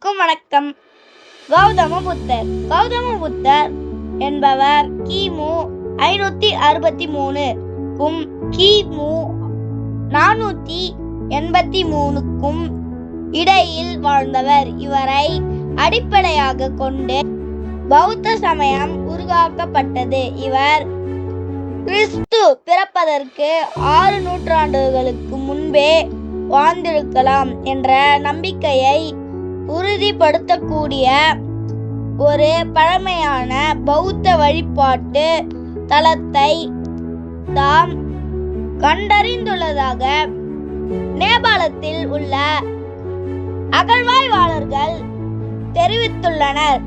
வணக்கம். கௌதம புத்தர் கௌதம புத்தர் என்பவர் கிமு ஐநூத்தி அறுபத்தி மூணுக்கும் கிமு நானூத்தி எண்பத்தி மூணுக்கும் இடையில் வாழ்ந்தவர். இவரை அடிப்படையாக கொண்டு பௌத்த சமயம் உருவாக்கப்பட்டது. இவர் கிறிஸ்து பிறப்பதற்கு ஆறு நூற்றாண்டுகளுக்கு முன்பே வாழ்ந்திருக்கலாம் என்ற நம்பிக்கையை உறுதிப்படுத்தக்கூடிய ஒரு பழமையான பௌத்த வழிபாட்டு தலத்தை தாம் கண்டறிந்துள்ளதாக நேபாளத்தில் உள்ள அகழ்வாய்வாளர்கள் தெரிவித்துள்ளனர்.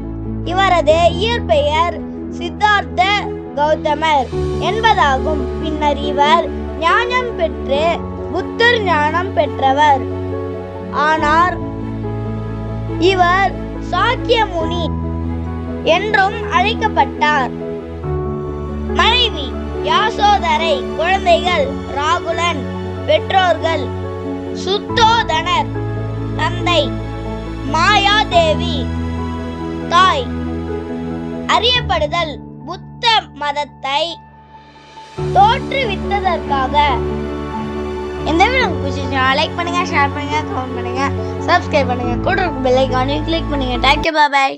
இவரது இயற்பெயர் சித்தார்த்த கௌதமர் என்பதாகும். பின்னர் இவர் ஞானம் பெற்று புத்தர் ஞானம் பெற்றவர். ஆனார் இவர் சாக்கிய முனி என்றும் அழைக்கப்பட்டார். மனைவி யாசோதரை குழந்தைகள் ராகுலன் பெற்றோர்கள் சுத்தோதனர் தந்தை மாயாதேவி தாய் அறியப்படுதல் புத்த மதத்தை தோற்றுவித்ததற்காக. இந்த கொஞ்சம் லைக் பண்ணுங்கள் ஷேர் பண்ணுங்கள் கமெண்ட் பண்ணுங்கள் சப்ஸ்கிரைப் பண்ணுங்கள் கூட பெல் ஐக்கானையும் கிளிக் பண்ணுங்கள் தேங்க்யூ பாய்